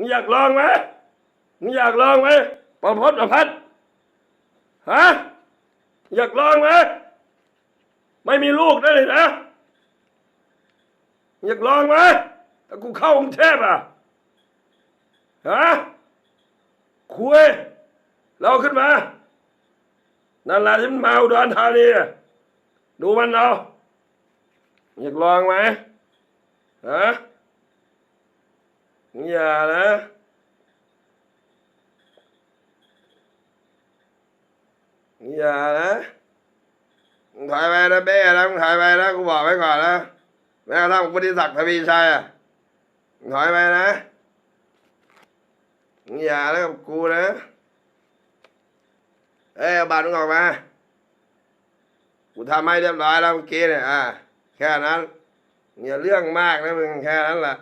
มึงอยากลองไหมมึงอยากลองไหมประพจน์ประพัดฮะอยากลองไหมไม่มีลูกได้เลยนะอยากลองไหมถ้ากูเข้ากรุงเทพอะฮะคุยเราขึ้นมานั่นแหละที่มันมาอุดรธานีดูมันเอาอยากลองไหมฮะ อย่านะ อย่านะมึงถอยไปนะเบ้นะมึงถอยไปนะกูบอกไว้ก่อนนะแม้กระทั่งบริษัททวีชัยอะมึงถอยไปนะมึงอย่าแล้วกับกูนะเอ้ยเอาบัตรมึงออกมา กูทำให้เรียบร้อยแล้วเมื่อกี้เนี่ยอ่าแค่นั้นอย่าเรื่องมากนะมึงแค่นั้นแหละ